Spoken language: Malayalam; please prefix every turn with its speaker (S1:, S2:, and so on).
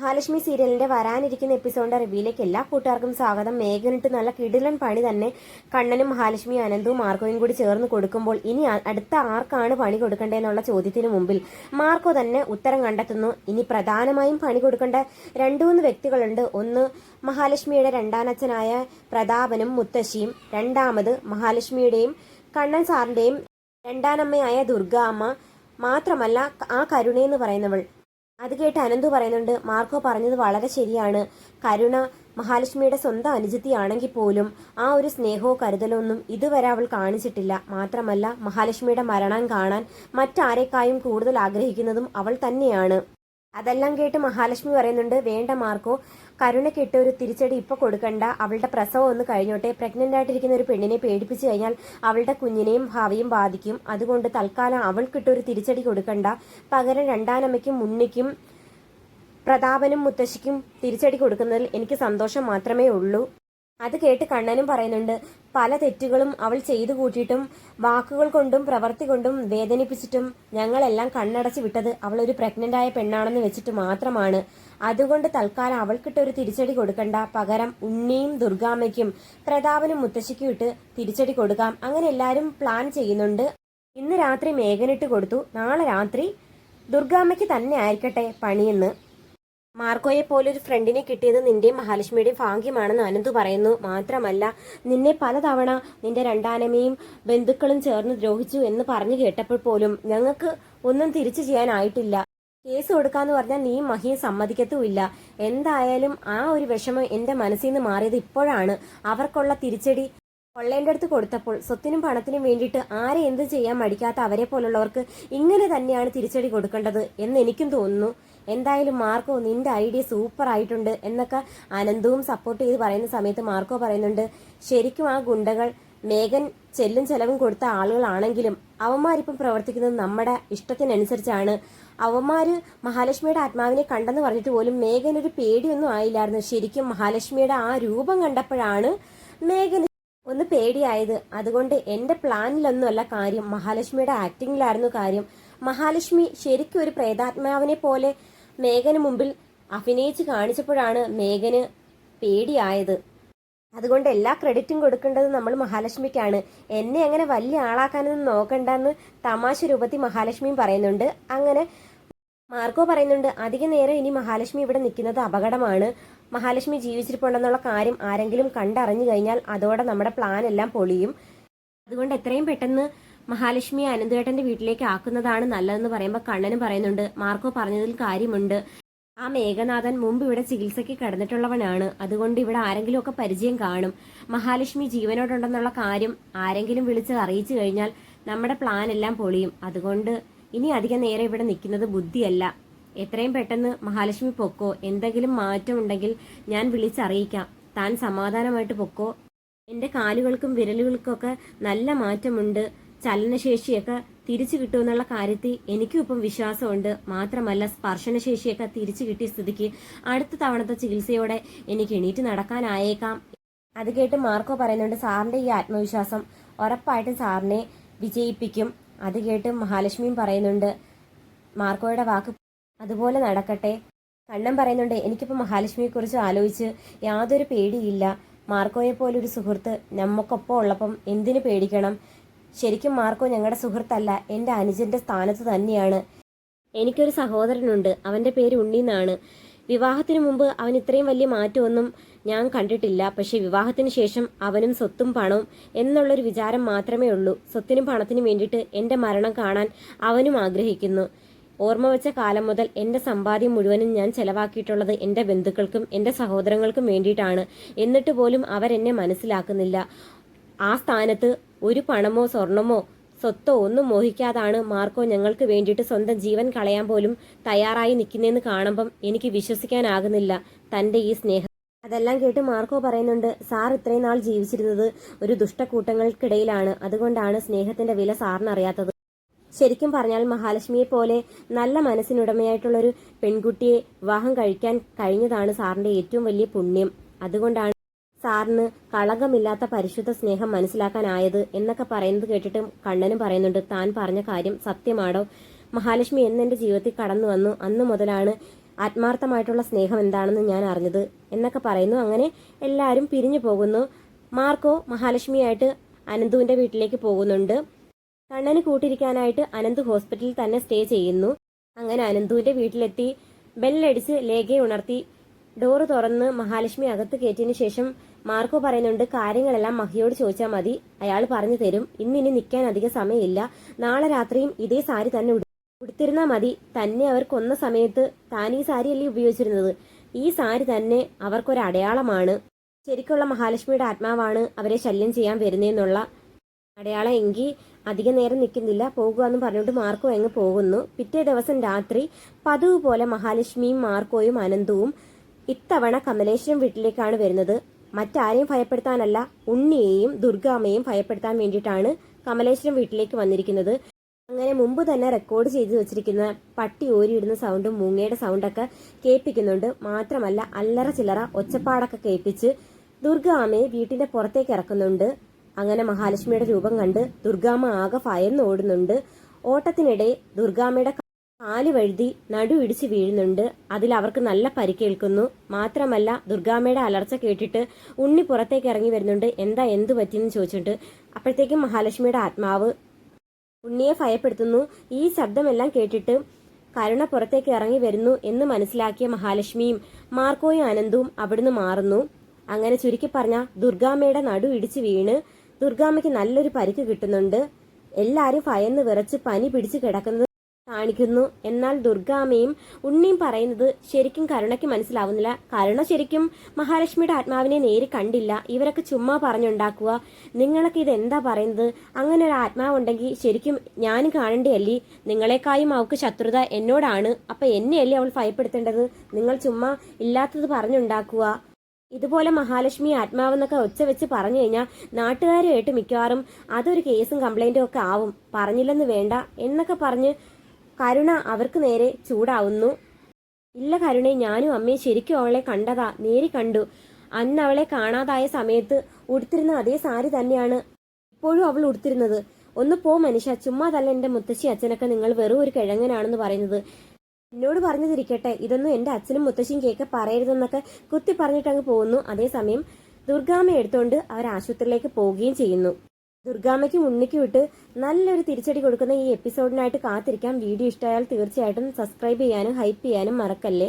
S1: മഹാലക്ഷ്മി സീരിയലിന്റെ വരാനിരിക്കുന്ന എപ്പിസോഡിന്റെ റിവ്യൂയിലേക്ക് എല്ലാ കൂട്ടുകാർക്കും സ്വാഗതം. മേഘനിട്ട് നല്ല കിടിലൻ പണി തന്നെ കണ്ണനും മഹാലക്ഷ്മി അനന്തവും മാർക്കോയും കൂടി ചേർന്ന് കൊടുക്കുമ്പോൾ ഇനി അടുത്ത ആർക്കാണ് പണി കൊടുക്കേണ്ടതെന്നുള്ള ചോദ്യത്തിന് മുമ്പിൽ മാർക്കോ തന്നെ ഉത്തരം കണ്ടെത്തുന്നു. ഇനി പ്രധാനമായും പണി കൊടുക്കേണ്ട രണ്ടു മൂന്ന് വ്യക്തികളുണ്ട്. ഒന്ന് മഹാലക്ഷ്മിയുടെ രണ്ടാനച്ഛനായ പ്രതാപനും മുത്തശ്ശിയും രണ്ടാമത് മഹാലക്ഷ്മിയുടെയും കണ്ണൻ സാറിന്റെയും രണ്ടാനമ്മയായ ദുർഗാമ്മ മാത്രമല്ല ആ കരുണയെന്ന് പറയുന്നവൾ അത് കേട്ട് അനന്തു പറയുന്നുണ്ട് മാർക്കോ പറഞ്ഞത് വളരെ ശരിയാണ്. കരുണ മഹാലക്ഷ്മിയുടെ സ്വന്തം അനുജത്തിയാണെങ്കിൽ പോലും ആ ഒരു സ്നേഹമോ കരുതലോ ഒന്നും ഇതുവരെ അവൾ കാണിച്ചിട്ടില്ല. മാത്രമല്ല മഹാലക്ഷ്മിയുടെ മരണം കാണാൻ മറ്റാരേക്കായും കൂടുതൽ ആഗ്രഹിക്കുന്നതും അവൾ തന്നെയാണ്. അതെല്ലാം കേട്ട് മഹാലക്ഷ്മി പറയുന്നുണ്ട് വേണ്ട മാർക്കോ കരുണയ്ക്ക് ഇട്ട ഒരു തിരിച്ചടി ഇപ്പൊ കൊടുക്കണ്ട. അവളുടെ പ്രസവം ഒന്ന് കഴിഞ്ഞോട്ടെ. പ്രഗ്നന്റ് ആയിട്ടിരിക്കുന്ന ഒരു പെണ്ണിനെ പേടിപ്പിച്ചു കഴിഞ്ഞാൽ അവളുടെ കുഞ്ഞിനെയും ഭാവിയും ബാധിക്കും. അതുകൊണ്ട് തൽക്കാലം അവൾക്കിട്ട ഒരു തിരിച്ചടി കൊടുക്കണ്ട. പകരം രണ്ടാനമ്മയ്ക്കും മുന്നിക്കും പ്രതാപനും മുത്തശ്ശിക്കും തിരിച്ചടി കൊടുക്കുന്നതിൽ എനിക്ക് സന്തോഷം മാത്രമേ ഉള്ളൂ. അത് കേട്ട് കണ്ണനും പറയുന്നുണ്ട് പല തെറ്റുകളും അവൾ ചെയ്തു കൂട്ടിയിട്ടും വാക്കുകൾ കൊണ്ടും പ്രവൃത്തി കൊണ്ടും വേദനിപ്പിച്ചിട്ടും ഞങ്ങളെല്ലാം കണ്ണടച്ച് വിട്ടത് അവൾ ഒരു പ്രഗ്നന്റ് ആയ പെണ്ണാണെന്ന് വെച്ചിട്ട് മാത്രമാണ്. അതുകൊണ്ട് തൽക്കാലം അവൾക്കിട്ട് ഒരു തിരിച്ചടി കൊടുക്കണ്ട. പകരം ഉണ്ണിയും ദുർഗാമ്മയ്ക്കും പ്രതാപനും മുത്തശ്ശിക്കും ഇട്ട് തിരിച്ചടി കൊടുക്കാം. അങ്ങനെ എല്ലാവരും പ്ലാൻ ചെയ്യുന്നുണ്ട്. ഇന്ന് രാത്രി മേഘനിട്ട് കൊടുത്തു. നാളെ രാത്രി ദുർഗാമ്മയ്ക്ക് തന്നെ ആയിരിക്കട്ടെ പണിയെന്ന്. മാർക്കോയെ പോലൊരു ഫ്രണ്ടിനെ കിട്ടിയത് നിന്റെയും മഹാലക്ഷ്മിയുടെയും ഭാഗ്യമാണെന്ന് അനന്തു പറയുന്നു. മാത്രമല്ല നിന്നെ പലതവണ നിന്റെ രണ്ടാനമ്മയും ബന്ധുക്കളും ചേർന്ന് ദ്രോഹിച്ചു എന്ന് പറഞ്ഞു കേട്ടപ്പോൾ പോലും ഞങ്ങൾക്ക് ഒന്നും തിരിച്ചു ചെയ്യാനായിട്ടില്ല. കേസ് കൊടുക്കാന്ന് പറഞ്ഞാൽ നീ മഹിയെ സമ്മതിക്കത്തുമില്ല. എന്തായാലും ആ ഒരു വിഷമം എന്റെ മനസ്സിൽ നിന്ന് മാറിയത് ഇപ്പോഴാണ്. അവർക്കുള്ള തിരിച്ചടി കൊള്ളേന്റെ അടുത്ത് കൊടുത്തപ്പോൾ സ്വത്തിനും പണത്തിനും വേണ്ടിയിട്ട് ആരെ എന്ത് ചെയ്യാൻ മടിക്കാത്ത അവരെ പോലുള്ളവർക്ക് ഇങ്ങനെ തന്നെയാണ് തിരിച്ചടി കൊടുക്കേണ്ടത് എന്ന് എനിക്കും തോന്നുന്നു. എന്തായാലും മാർക്കോ നിന്റെ ഐഡിയ സൂപ്പർ ആയിട്ടുണ്ട് എന്നൊക്കെ അനന്തവും സപ്പോർട്ട് ചെയ്ത് പറയുന്ന സമയത്ത് മാർക്കോ പറയുന്നുണ്ട് ശരിക്കും ആ ഗുണ്ടകൾ മേഘൻ ചെല്ലും ചെലവും കൊടുത്ത ആളുകളാണെങ്കിലും അവന്മാരിപ്പം പ്രവർത്തിക്കുന്നത് നമ്മുടെ ഇഷ്ടത്തിനനുസരിച്ചാണ്. അവന്മാര് മഹാലക്ഷ്മിയുടെ ആത്മാവിനെ കണ്ടെന്ന് പറഞ്ഞിട്ട് പോലും മേഘൻ ഒരു പേടിയൊന്നും ആയില്ലായിരുന്നു. ശരിക്കും മഹാലക്ഷ്മിയുടെ ആ രൂപം കണ്ടപ്പോഴാണ് മേഘൻ ഒന്ന് പേടിയായത്. അതുകൊണ്ട് എന്റെ പ്ലാനിലൊന്നുമല്ല കാര്യം. മഹാലക്ഷ്മിയുടെ ആക്ടിങ്ങിലായിരുന്നു കാര്യം. മഹാലക്ഷ്മി ശരിക്കും ഒരു പ്രേതാത്മാവിനെ പോലെ മേഘന് മുമ്പിൽ അഭിനയിച്ച് കാണിച്ചപ്പോഴാണ് മേഘന് പേടിയായത്. അതുകൊണ്ട് എല്ലാ ക്രെഡിറ്റും കൊടുക്കേണ്ടത് നമ്മൾ മഹാലക്ഷ്മിക്കാണ്. എന്നെ അങ്ങനെ വലിയ ആളാക്കാനൊന്നും നോക്കണ്ടെന്ന് തമാശ രൂപത്തിൽ മഹാലക്ഷ്മിയും പറയുന്നുണ്ട്. അങ്ങനെ മാർക്കോ പറയുന്നുണ്ട് അധിക നേരം ഇനി മഹാലക്ഷ്മി ഇവിടെ നിൽക്കുന്നത് അപകടമാണ്. മഹാലക്ഷ്മി ജീവിച്ചിരിപ്പുണ്ടെന്നുള്ള കാര്യം ആരെങ്കിലും കണ്ടറിഞ്ഞു കഴിഞ്ഞാൽ അതോടെ നമ്മുടെ പ്ലാൻ എല്ലാം പൊളിയും. അതുകൊണ്ട് എത്രയും പെട്ടെന്ന് മഹാലക്ഷ്മിയെ അനന്തേട്ടന്റെ വീട്ടിലേക്ക് ആക്കുന്നതാണ് നല്ലതെന്ന് പറയുമ്പോൾ കണ്ണനും പറയുന്നുണ്ട് മാർക്കോ പറഞ്ഞതിൽ കാര്യമുണ്ട്. ആ മേഘനാഥൻ മുമ്പ് ഇവിടെ ചികിത്സയ്ക്ക് കിടന്നിട്ടുള്ളവനാണ്. അതുകൊണ്ട് ഇവിടെ ആരെങ്കിലുമൊക്കെ പരിചയം കാണും. മഹാലക്ഷ്മി ജീവനോടുണ്ടെന്നുള്ള കാര്യം ആരെങ്കിലും വിളിച്ച് അറിയിച്ചു കഴിഞ്ഞാൽ നമ്മുടെ പ്ലാൻ എല്ലാം പൊളിയും. അതുകൊണ്ട് ഇനി അധികം നേരം ഇവിടെ നിൽക്കുന്നത് ബുദ്ധിയല്ല. എത്രയും പെട്ടെന്ന് മഹാലക്ഷ്മി പൊക്കോ? എന്തെങ്കിലും മാറ്റം ഉണ്ടെങ്കിൽ ഞാൻ വിളിച്ചറിയിക്കാം. താൻ സമാധാനമായിട്ട് പൊക്കോ? എന്റെ കാലുകൾക്കും വിരലുകൾക്കൊക്കെ നല്ല മാറ്റമുണ്ട്. ചലനശേഷിയൊക്കെ തിരിച്ചു കിട്ടുമെന്നുള്ള കാര്യത്തിൽ എനിക്കും ഇപ്പം വിശ്വാസമുണ്ട്. മാത്രമല്ല സ്പർശനശേഷിയൊക്കെ തിരിച്ചു കിട്ടിയ സ്ഥിതിക്ക് അടുത്ത തവണത്തെ ചികിത്സയോടെ എനിക്ക് എണീറ്റ് നടക്കാനായേക്കാം. അത് കേട്ട് മാർക്കോ പറയുന്നുണ്ട് സാറിന്റെ ഈ ആത്മവിശ്വാസം ഉറപ്പായിട്ടും സാറിനെ വിജയിപ്പിക്കും. അത് കേട്ട് മഹാലക്ഷ്മിയും പറയുന്നുണ്ട് മാർക്കോയുടെ വാക്ക് അതുപോലെ നടക്കട്ടെ. കണ്ണൻ പറയുന്നുണ്ട് എനിക്കിപ്പോൾ മഹാലക്ഷ്മിയെ കുറിച്ച് ആലോചിച്ച് യാതൊരു പേടിയില്ല. മാർക്കോയെ പോലൊരു സുഹൃത്ത് നമ്മക്കൊപ്പം ഉള്ളപ്പം എന്തിനു പേടിക്കണം? ശരിക്കും മാർക്കോ ഞങ്ങളുടെ സുഹൃത്തല്ല. എന്റെ അനുജന്റെ സ്ഥാനത്ത് തന്നെയാണ്. എനിക്കൊരു സഹോദരനുണ്ട്. അവന്റെ പേര് ഉണ്ണി എന്നാണ് വിവാഹത്തിന് മുമ്പ് അവൻ ഇത്രയും വലിയ മാറ്റമൊന്നും ഞാൻ കണ്ടിട്ടില്ല. പക്ഷെ വിവാഹത്തിന് ശേഷം അവനും സ്വത്തും പണവും എന്നുള്ളൊരു വിചാരം മാത്രമേ ഉള്ളൂ. സ്വത്തിനും പണത്തിനും വേണ്ടിയിട്ട് എന്റെ മരണം കാണാൻ അവനും ആഗ്രഹിക്കുന്നു. ഓർമ്മ വെച്ച കാലം മുതൽ എന്റെ സമ്പാദ്യം മുഴുവനും ഞാൻ ചെലവാക്കിയിട്ടുള്ളത് എന്റെ ബന്ധുക്കൾക്കും എന്റെ സഹോദരങ്ങൾക്കും വേണ്ടിയിട്ടാണ്. എന്നിട്ട് പോലും അവരെന്നെ മനസ്സിലാക്കുന്നില്ല. ആ സ്ഥാനത്ത് ഒരു പണമോ സ്വർണമോ സ്വത്തോ ഒന്നും മോഹിക്കാതാണ് മാർക്കോ ഞങ്ങൾക്ക് വേണ്ടിയിട്ട് സ്വന്തം ജീവൻ കളയാൻ പോലും തയ്യാറായി നിൽക്കുന്നതെന്ന് കാണുമ്പം എനിക്ക് വിശ്വസിക്കാനാകുന്നില്ല തന്റെ ഈ സ്നേഹം. അതെല്ലാം കേട്ട് മാർക്കോ പറയുന്നുണ്ട് സാർ ഇത്രയും നാൾ ജീവിച്ചിരുന്നത് ഒരു ദുഷ്ടക്കൂട്ടങ്ങൾക്കിടയിലാണ്. അതുകൊണ്ടാണ് സ്നേഹത്തിന്റെ വില സാറിനറിയാത്തത്. ശരിക്കും പറഞ്ഞാൽ മഹാലക്ഷ്മിയെ പോലെ നല്ല മനസ്സിനുടമയായിട്ടുള്ള ഒരു പെൺകുട്ടിയെ വിവാഹം കഴിക്കാൻ കഴിഞ്ഞതാണ് സാറിന്റെ ഏറ്റവും വലിയ പുണ്യം. അതുകൊണ്ടാണ് സാറിന് കളങ്കമില്ലാത്ത പരിശുദ്ധ സ്നേഹം മനസ്സിലാക്കാനായത് എന്നൊക്കെ പറയുന്നത് കേട്ടിട്ട് കണ്ണനും പറയുന്നുണ്ട്. താൻ പറഞ്ഞ കാര്യം സത്യമാണോ? മഹാലക്ഷ്മി എന്നെന്റെ ജീവിതത്തിൽ കടന്നു വന്നു. അന്ന് മുതലാണ് ആത്മാർത്ഥമായിട്ടുള്ള സ്നേഹം എന്താണെന്ന് ഞാൻ അറിഞ്ഞത് എന്നൊക്കെ പറയുന്നു. അങ്ങനെ എല്ലാവരും പിരിഞ്ഞു പോകുന്നു. മാർക്കോ മഹാലക്ഷ്മിയായിട്ട് അനന്തുവിന്റെ വീട്ടിലേക്ക് പോകുന്നുണ്ട്. കണ്ണന് കൂട്ടിരിക്കാനായിട്ട് അനന്ത് ഹോസ്പിറ്റലിൽ തന്നെ സ്റ്റേ ചെയ്യുന്നു. അങ്ങനെ അനന്തുവിന്റെ വീട്ടിലെത്തി. ബെല്ലടിച്ച് ലേഖയെ ഉണർത്തി. ഡോറ് തുറന്ന് മഹാലക്ഷ്മി അകത്ത് കയറ്റിയതിനു ശേഷം മാർക്കോ പറയുന്നുണ്ട് കാര്യങ്ങളെല്ലാം മഹിയോട് ചോദിച്ചാൽ മതി. അയാൾ പറഞ്ഞു തരും. ഇന്നിനി നിൽക്കാൻ അധികം സമയമില്ല. നാളെ രാത്രിയും ഇതേ സാരി തന്നെ ഉടുത്തിരുന്നാൽ മതി. തന്നെ അവർ കൊന്ന സമയത്ത് താൻ ഈ സാരിയല്ലേ ഉപയോഗിച്ചിരുന്നത്. ഈ സാരി തന്നെ അവർക്കൊരു അടയാളമാണ്. ശരിക്കുള്ള മഹാലക്ഷ്മിയുടെ ആത്മാവാണ് അവരെ ശല്യം ചെയ്യാൻ വരുന്നതെന്നുള്ള അടയാളം എങ്കിൽ അധികം നേരം നിൽക്കുന്നില്ല. പോകുക എന്ന് പറഞ്ഞുകൊണ്ട് മാർക്കോ അങ്ങ് പോകുന്നു. പിറ്റേ ദിവസം രാത്രി പതിവ് പോലെ മഹാലക്ഷ്മിയും മാർക്കോയും അനന്തവും ഇത്തവണ കമലേശ്വരം വീട്ടിലേക്കാണ് വരുന്നത്. മറ്റാരെയും ഭയപ്പെടുത്താനല്ല ഉണ്ണിയെയും ദുർഗാമ്മയെയും ഭയപ്പെടുത്താൻ വേണ്ടിയിട്ടാണ് കമലേശ്വരം വീട്ടിലേക്ക് വന്നിരിക്കുന്നത്. അങ്ങനെ മുമ്പ് തന്നെ റെക്കോർഡ് ചെയ്തു വെച്ചിരിക്കുന്ന പട്ടി ഓരിയിടുന്ന സൗണ്ടും മൂങ്ങയുടെ സൗണ്ടൊക്കെ കേൾപ്പിക്കുന്നുണ്ട്. മാത്രമല്ല അല്ലറ ചില്ലറ ഒച്ചപ്പാടൊക്കെ കേൾപ്പിച്ച് ദുർഗാമ്മയെ വീട്ടിന്റെ പുറത്തേക്ക് ഇറക്കുന്നുണ്ട്. അങ്ങനെ മഹാലക്ഷ്മിയുടെ രൂപം കണ്ട് ദുർഗാമ്മ ആകെ ഭയന്ന് ഓടുന്നുണ്ട്. ഓട്ടത്തിനിടെ ദുർഗാമ്മയുടെ കാൽ വഴുതി നടു ഇടിച്ച് വീഴുന്നുണ്ട്. അതിൽ അവർക്ക് നല്ല പരിക്കേൽക്കുന്നു മാത്രമല്ല ദുർഗാമ്മയുടെ അലർച്ച കേട്ടിട്ട് ഉണ്ണി പുറത്തേക്ക് ഇറങ്ങി വരുന്നുണ്ട്. എന്താ എന്തു പറ്റിയെന്ന് ചോദിച്ചിട്ട് അപ്പോഴത്തേക്കും മഹാലക്ഷ്മിയുടെ ആത്മാവ് ഉണ്ണിയെ ഭയപ്പെടുത്തുന്നു. ഈ ശബ്ദമെല്ലാം കേട്ടിട്ട് കരുണ പുറത്തേക്ക് ഇറങ്ങി വരുന്നു എന്ന് മനസ്സിലാക്കിയ മഹാലക്ഷ്മിയും മാർക്കോയും ആനന്ദവും അവിടുന്ന് മാറുന്നു. അങ്ങനെ ചുരുക്കി പറഞ്ഞ ദുർഗാമ്മയുടെ നടു ഇടിച്ച് വീണ് ദുർഗാമ്മയ്ക്ക് നല്ലൊരു പരിക്ക് കിട്ടുന്നുണ്ട്. എല്ലാരും ഭയന്ന് വിറച്ച് പനി പിടിച്ച് കിടക്കുന്നത് കാണിക്കുന്നു. എന്നാൽ ദുർഗാമ്മയും ഉണ്ണിയും പറയുന്നത് ശരിക്കും കരുണയ്ക്ക് മനസ്സിലാവുന്നില്ല. കരുണ ശരിക്കും മഹാലക്ഷ്മിയുടെ ആത്മാവിനെ നേരി കണ്ടില്ല. ഇവരൊക്കെ ചുമ്മാ പറഞ്ഞുണ്ടാക്കുക. നിങ്ങളൊക്കെ ഇത് എന്താ പറയുന്നത്? അങ്ങനെ ഒരു ആത്മാവുണ്ടെങ്കിൽ ശരിക്കും ഞാനും കാണണ്ടേയല്ലേ? നിങ്ങളെക്കായും അവൾക്ക് ശത്രുത എന്നോടാണ്. അപ്പൊ എന്നെയല്ലേ അവൾ ഭയപ്പെടുത്തേണ്ടത്? നിങ്ങൾ ചുമ്മാ ഇല്ലാത്തത് പറഞ്ഞുണ്ടാക്കുക. ഇതുപോലെ മഹാലക്ഷ്മി ആത്മാവെന്നൊക്കെ ഒച്ച വെച്ച് പറഞ്ഞു കഴിഞ്ഞാൽ നാട്ടുകാരുമായിട്ട് മിക്കവാറും അതൊരു കേസും കംപ്ലൈന്റും ഒക്കെ ആവും. പറഞ്ഞില്ലെന്ന് വേണ്ട എന്നൊക്കെ പറഞ്ഞ് കരുണ അവർക്ക് നേരെ ചൂടാവുന്നു. ഇല്ല കരുണെ ഞാനും അമ്മയും ശരിക്കും അവളെ കണ്ടതാ. നേരി കണ്ടു. അന്ന് അവളെ കാണാതായ സമയത്ത് ഉടുത്തിരുന്ന അതേ സാരി തന്നെയാണ് ഇപ്പോഴും അവൾ ഉടുത്തിരുന്നത്. ഒന്ന് പോ മനുഷ്യ ചുമ്മാതല്ല എന്റെ മുത്തശ്ശി അച്ഛനൊക്കെ നിങ്ങൾ വെറും ഒരു കിഴങ്ങനാണെന്ന് പറയുന്നത്. എന്നോട് പറഞ്ഞതിരിക്കട്ടെ ഇതൊന്നും എന്റെ അച്ഛനും മുത്തശ്ശിയും കേക്ക് പറയരുതെന്നൊക്കെ കുത്തി പറഞ്ഞിട്ടങ്ങ് പോകുന്നു. അതേസമയം ദുർഗാമ്മ എടുത്തുകൊണ്ട് അവർ ആശുപത്രിയിലേക്ക് പോവുകയും ചെയ്യുന്നു. ദുർഗാമ്മയ്ക്കും ഉണ്ണിക്കും ഇട്ട് നല്ലൊരു തിരിച്ചടി കൊടുക്കുന്ന ഈ എപ്പിസോഡിനായിട്ട് കാത്തിരിക്കാം. വീഡിയോ ഇഷ്ടമായാൽ തീർച്ചയായിട്ടും സബ്സ്ക്രൈബ് ചെയ്യാനും ഹൈപ്പ് ചെയ്യാനും മറക്കല്ലേ?